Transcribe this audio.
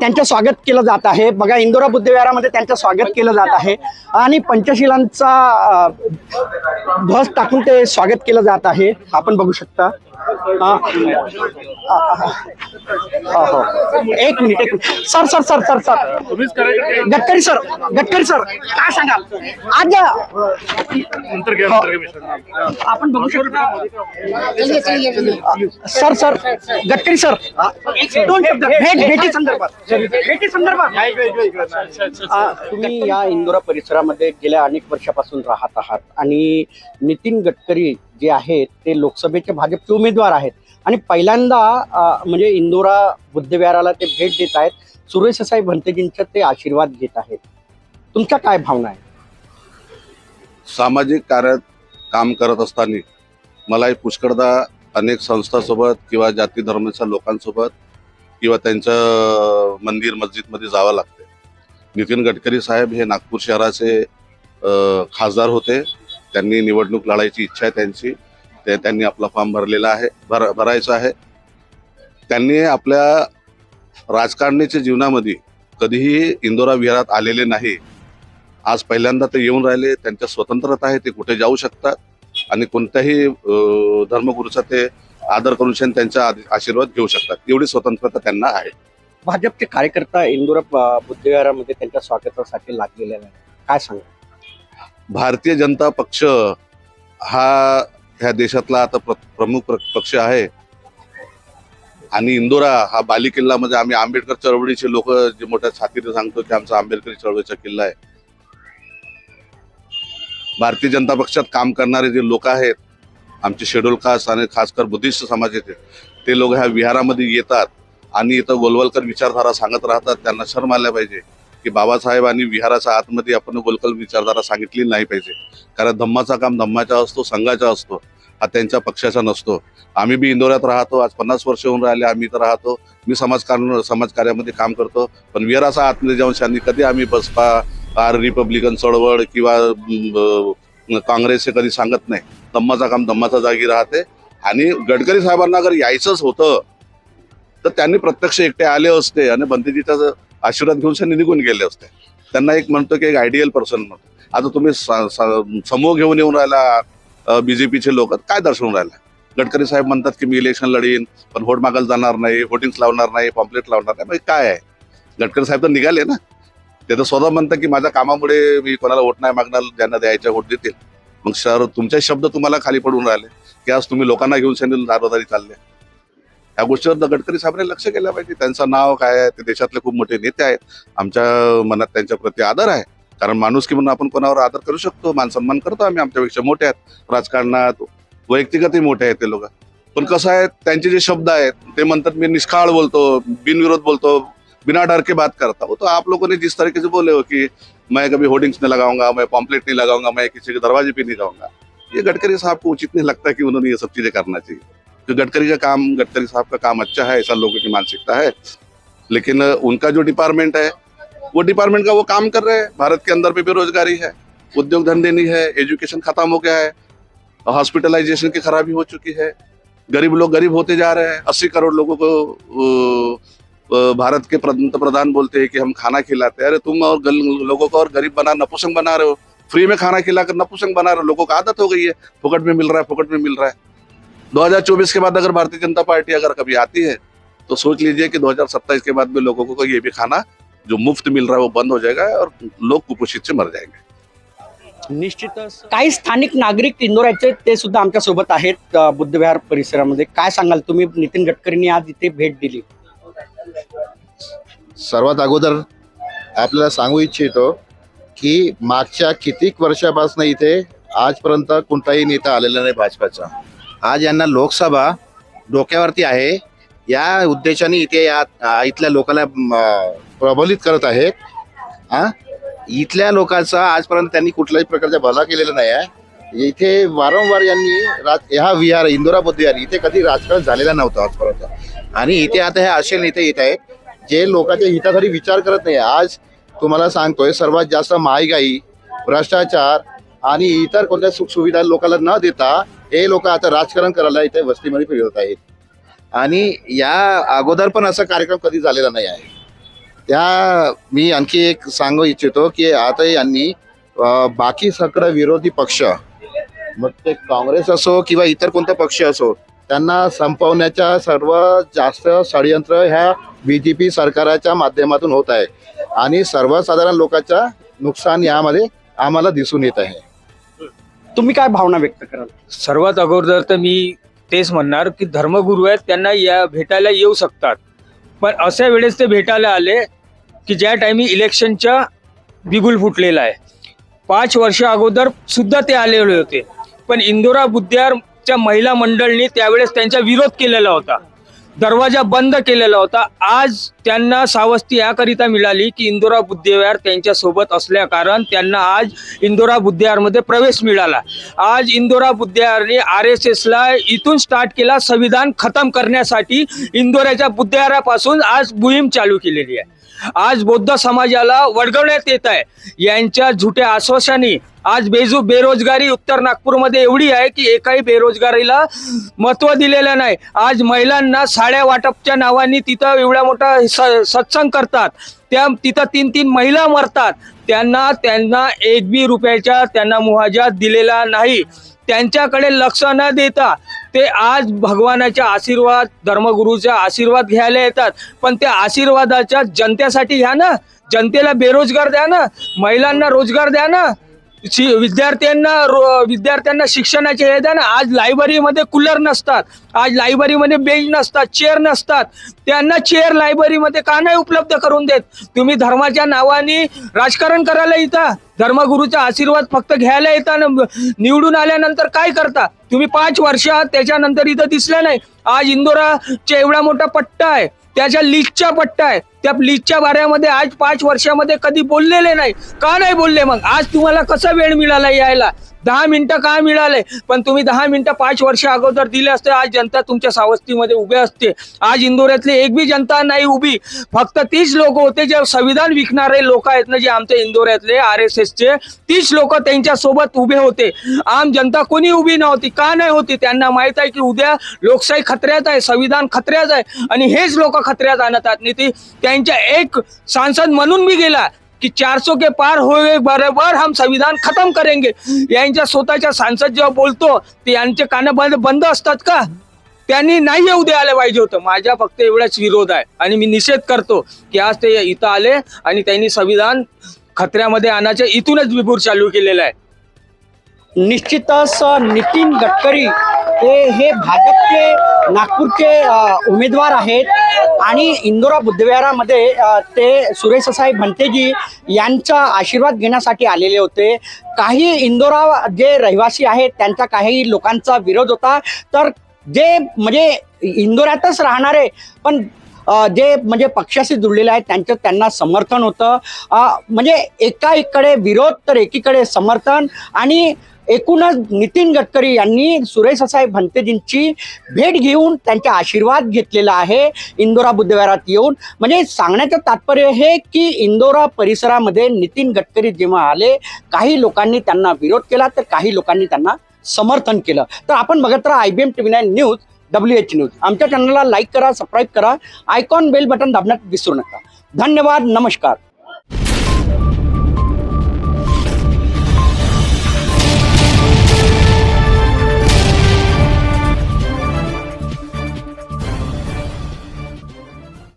त्यांचं स्वागत केलं जात आहे. बघा इंदोरा बुद्धविहारामध्ये त्यांचं स्वागत केलं जात आहे. आणि पंचशिलांचा ध्वज टाकून ते स्वागत केलं जात आहे. आपण बघू शकता. हो. हो एक मिनिट एक minute. Sir sir sir sir sir. Gadkari sir Gadkari sir काय सांगाल? आज हो. आपण बघू शकता. सर सर गडकरी सर एक दोन शब्द. भेट भेटी संदर्भात. भेटी संदर्भात. आ, तुम्ही या इंदोरा परिसरामध्ये गेल्या अनेक वर्षापासून राहत आहात आणि नितीन गडकरी जे आहेत ते लोकसभेचे भाजपचे उमेदवार आहेत. आणि पहिल्यांदा म्हणजे इंदोरा बुद्धविहाराला ते भेट देत आहेत. सुरेश साहेब ते आशीर्वाद घेत आहेत. तुमच्या काय भावना आहे सामाजिक कार्यात काम करत असताना मलाही पुष्कळदा अनेक संस्थासोबत किंवा जाती धर्माच्या लोकांसोबत किंवा त्यांचं मंदिर मस्जिदमध्ये जावं लागते. नितीन गडकरी साहेब हे नागपूर शहराचे खासदार होते. त्यांनी निवडणूक लढायची इच्छा आहे त्यांची. ते त्यांनी आपला फॉर्म भरलेला आहे भर भरायचा आहे. त्यांनी आपल्या राजकारणीच्या जीवनामध्ये कधीही इंदोरा विहारात आलेले नाही. आज पहिल्यांदा ते येऊन राहिले त्यांच्या स्वतंत्रता आहे ते कुठे जाऊ शकतात आणि कोणत्याही धर्मगुरूचा ते आदर करून शान त्यांचा आशीर्वाद घेऊ शकतात. एवढी स्वतंत्रता त्यांना आहे. भाजपचे कार्यकर्ता इंदोरा ब- बुद्धविहारामध्ये त्यांच्या स्वागतासाठी लागलेले नाही काय सांगा भारतीय जनता पक्ष हा ह्या देशातला आता प्र- प्रमुख प्र- पक्ष आहे. आणि इंदोरा हा बाली किल्ला म्हणजे आम्ही आंबेडकर चळवळीचे लोक जे मोठ्या छातीने सांगतो की आमचा आंबेडकरी चळवळीचा किल्ला आहे. भारतीय जनता पक्षात काम करणारे जे लोक आहेत आमचे शेड्यूल कास्ट आणि खासकर बुद्धिस्ट समाजाचे ते लोक ह्या विहारामध्ये येतात आणि इथं गोलवलकर विचारधारा सांगत राहतात त्यांना शर्म आल्या पाहिजे. की बाबासाहेबांनी विहाराच्या आतमध्ये आपण गोलकल विचारधारा सांगितली नाही पाहिजे. कारण धम्माचा काम धम्माचा असतो संघाचा असतो हा त्यांच्या पक्षाचा नसतो. आम्ही बी इंदोऱ्यात राहतो आज पन्नास वर्ष होऊन राहिले आम्ही इथं राहतो. मी समाजकारण समाजकार्यामध्ये काम करतो पण विहाराचा आतमध्ये जाऊन शांनी कधी आम्ही बसपा आर रिपब्लिकन चळवळ किंवा काँग्रेस हे कधी सांगत नाही. धम्माचा काम धम्माचा जागी राहते. आणि गडकरी साहेबांना जर यायचंच होतं तर त्यांनी प्रत्यक्ष एकटे आले असते आणि बंतेजीचा आशीर्वाद घेऊन त्यांनी निघून गेले असते. त्यांना एक म्हणतो की एक आयडियल पर्सन म्हणतो आता तुम्ही स- समूह घेऊन येऊन राहिला बीजेपीचे लोक काय दर्शवून राहिला? गडकरी साहेब म्हणतात की मी इलेक्शन लढीन पण व्होट मागायला जाणार नाही होर्डिंग्स लावणार नाही पॉम्पलेट लावणार नाही. म्हणजे काय आहे? गडकरी साहेब तर निघाले ना. ते तर स्वतः म्हणतात की माझ्या कामामुळे मी कोणाला वोट नाही मागणार ज्यांना द्यायच्या वोट देतील. मग सर तुमचे शब्द तुम्हाला खाली पडून राहिले की आज तुम्ही लोकांना घेऊन सेनेल दारोदारी चालले. या गोष्टीवर गडकरी साहेबांनी लक्ष केलं पाहिजे. त्यांचं नाव काय आहे? ते देशातले खूप मोठे नेते आहेत. आमच्या मनात त्यांच्या प्रती आदर आहे. कारण माणूस की म्हणून आपण कोणावर आदर करू शकतो मान सन्मान करतो आम्ही. आमच्यापेक्षा मोठे आहेत. राजकारणात वैयक्तिकतही मोठे आहेत ते लोक. पण कसं आहे त्यांचे जे शब्द आहेत ते म्हणतात मी निष्काळ बोलतो बिनविरोध बोलतो बिना डर के बात करता. हूँ तो आप लोगों ने जिस तरीके से बोले हो कि मैं कभी होर्डिंग्स नहीं लगाऊँगा मैं पॉम्पलेट नहीं लगाऊँगा मैं किसी के दरवाजे पे नहीं जाऊँगा. ये गडकरी साहब को उचित नहीं लगता कि उन्होंने ये सब चीज़ें करना चाहिए। तो गडकरी का काम, गडकरी साहब का काम अच्छा है, ऐसा लोगों की मानसिकता है। लेकिन उनका जो डिपार्टमेंट है, वो डिपार्टमेंट का वो काम कर रहे हैं। भारत के अंदर भी बेरोजगारी है, उद्योग धंधे नहीं है, एजुकेशन खत्म हो गया है, हॉस्पिटलाइजेशन की खराबी हो चुकी है। गरीब लोग गरीब होते जा रहे हैं। अस्सी करोड़ लोगों को भारत के प्रधान बोलते हैं कि हम खाना खिलाते हैं। अरे, तुम और लोगों को और गरीब बना नपुसंग बना रहे हो। फ्री में खाना खिलाकर नपुसंग बना रहे हो। लोगों को आदत हो गई है। फुकट में मिल रहा है, फुकट में मिल रहा है। 2024 के बाद अगर भारतीय जनता पार्टी अगर कभी आती है तो सोच लीजिए कि 2027 के बाद में लोगों को ये भी खाना जो मुफ़्त मिल रहा है वो बंद हो जाएगा और लोग कुपोषित से मर जाएँगे। निश्चितच काही स्थानिक नागरिक इंदोराचे ते सुद्धा आमच्या सोबत आहेत अ, बुद्धविहार परिसरामध्ये. काय सांगाल तुम्ही? नितीन गडकरींनी आज इथे भेट दिली. सर्वात अगोदर आपल्याला सांगू इच्छितो की मागच्या कितीक वर्षापासून इथे आजपर्यंत कोणताही नेता आलेला नाही भाजपाचा. आज यांना लोकसभा डोक्यावरती आहे. या उद्देशाने इथे या इथल्या लोकांना प्रबलित करत आहेत. हा इथल्या लोकांचा आजपर्यंत त्यांनी कुठल्याही प्रकारचा भला केलेला नाही आहे. इथे वारंवार यांनी राज ह्या विहार इंदोरा बुद्धविहार इथे कधी राजकारण झालेला नव्हतं आजपर्यंत. आणि इथे आता हे असे नेते येत आहेत जे लोकांच्या हितासाठी विचार करत नाही. आज तुम्हाला सांगतोय सर्वात जास्त महागाई भ्रष्टाचार आणि इतर कोणत्या सुखसुविधा लोकांना न देता हे लोक आता राजकारण करायला इथे वस्तीमध्ये फिरत आहेत. आणि या अगोदर पण असा कार्यक्रम कधी झालेला नाही आहे. त्या मी आणखी एक सांगू इच्छितो की आता यांनी बाकी सगळं विरोधी पक्ष मग ते काँग्रेस असो किंवा इतर कोणता पक्ष असो त्यांना संपवण्याच्या सर्व जास्त षडयंत्र ह्या बी जे पी सरकाराच्या माध्यमातून होत आहे. आणि सर्वसाधारण लोकांच्या नुकसान यामध्ये आम्हाला दिसून येत आहे. तुम्ही काय भावना व्यक्त कराल? सर्वात अगोदर तर मी तेच म्हणणार की धर्मगुरू आहेत त्यांना या भेटायला येऊ शकतात. पण अशा वेळेस ते भेटायला आले की ज्या टायमी इलेक्शनच्या बिगुल फुटलेला आहे. पाच वर्ष अगोदर सुद्धा ते आलेले होते. पण इंदोरा बुद्ध्यारच्या महिला मंडळनी त्यावेळेस त्यांचा विरोध केलेला होता. दरवाजा बंद केलेला होता. आज त्यांना सावस्ती याकरिता मिळाली की इंदोरा बुद्धिवार त्यांच्यासोबत असल्या कारण त्यांना आज इंदोरा बुद्धिहारमध्ये प्रवेश मिळाला. आज इंदोरा बुद्धिहारने आर एस एसला इथून स्टार्ट केला. संविधान खतम करण्यासाठी इंदोराच्या बुद्धिहारापासून आज मोहीम चालू केलेली आहे. आज बौद्ध समाजाला वडगवण्यात येत आहे. यांच्या झुट्या आश्वासाने आज बेजू बेरोजगारी उत्तर नागपूरमध्ये एवढी आहे की एकाही बेरोजगारीला महत्त्व दिलेलं नाही. आज महिलांना साड्या वाटपच्या नावाने तिथं एवढा मोठा स- सत्संग करतात. त्या तिथं तीन तीन महिला मरतात. त्यांना त्यांना एक बी रुपयाच्या त्यांना मुहाजा दिलेला नाही. त्यांच्याकडे लक्ष न देता ते आज भगवानाच्या आशीर्वाद धर्मगुरूचा आशीर्वाद घ्यायला येतात. पण त्या आशीर्वादाच्या जनतेसाठी घ्या ना. जनतेला बेरोजगार द्या ना. महिलांना रोजगार द्या ना. विद्यार्थ्यांना विद्यार्थ्यांना शिक्षणाचे हे द्या ना आज लायब्ररीमध्ये कूलर नसतात. आज लायब्ररीमध्ये बेंच नसतात चेअर नसतात. त्यांना चेअर लायब्ररीमध्ये का नाही उपलब्ध करून देत? तुम्ही धर्माच्या नावाने राजकारण करायला येता. धर्मगुरूचा आशीर्वाद फक्त घ्यायला येता निवडून आल्यानंतर काय करता? तुम्ही पाच वर्षात त्याच्यानंतर इथं दिसलं नाही. आज इंदोराचा एवढा मोठा पट्टा आहे. त्याच्या लिस्टचा पट्टा आहे. त्या लिस्टच्या बाऱ्यामध्ये आज पाच वर्षामध्ये कधी बोललेले नाही. का नाही बोलले मग? आज तुम्हाला कसा वेळ मिळाला यायला? दहा मिनिटं का मिळाले? पण तुम्ही दहा मिनिटं पाच वर्ष अगोदर दिले असते आज जनता तुमच्या सावस्तीमध्ये उभे असते. आज इंदोऱ्यातली एक बी जनता नाही उभी. फक्त तीच लोक होते जे संविधान विकणारे लोक आहेत ना जे आमच्या इंदोऱ्यातले आर एस एसचे तीच लोक त्यांच्यासोबत उभे होते. आम जनता कोणी उभी नव्हती का नाही होती? त्यांना माहीत आहे की उद्या लोकशाही खतऱ्यात आहे संविधान खतऱ्यात आहे. आणि हेच लोक खतऱ्यात आणतात आहेत. ते त्यांच्या एक सांसद म्हणून मी गेला की चारसो के पार होए बरोबर हम संविधान खतम करेंगे. यांच्या स्वतःच्या सांसद जेव्हा बोलतो ते यांचे कान बंद बंद असतात का? त्यांनी नाही येऊ द्यायला पाहिजे होतं. माझ्या फक्त एवढाच विरोध आहे. आणि मी निषेध करतो की आज ते इथं आले आणि त्यांनी संविधान खतऱ्यामध्ये आणायचे इथूनच विभूर चालू केलेला आहे. निश्चितच नितीन गडकरी ते हे भाजपचे नागपूरचे उमेदवार आहेत. आणि इंदोरा बुद्धविहारामध्ये ते सुरेश साहेब भंतेजी यांचा आशीर्वाद घेण्यासाठी आलेले होते. काही इंदोरा जे रहिवासी आहेत त्यांचा काही लोकांचा विरोध होता. तर जे म्हणजे इंदोऱ्यातच राहणारे पण जे म्हणजे पक्षाशी जुळलेले आहेत त्यांचं त्यांना समर्थन होतं. म्हणजे म्हणजे एकाकडे विरोध तर एकीकडे समर्थन. आणि एकूणच नितीन गडकरी यांनी सुरेश साहेब भंतेजींची भेट घेऊन त्यांचा आशीर्वाद घेतलेला आहे. इंदोरा बुद्धविहारात येऊन. म्हणजे सांगण्याचं तात्पर्य हे की इंदोरा परिसरामध्ये नितीन गडकरी जेव्हा आले काही लोकांनी त्यांना विरोध केला तर काही लोकांनी त्यांना समर्थन केलं. तर आपण बघत राहा I B M T V nine news W H news. आमच्या चॅनलला लाईक करा सबस्क्राईब करा. आयकॉन बेल बटन दाबण्यात विसरू नका. धन्यवाद नमस्कार.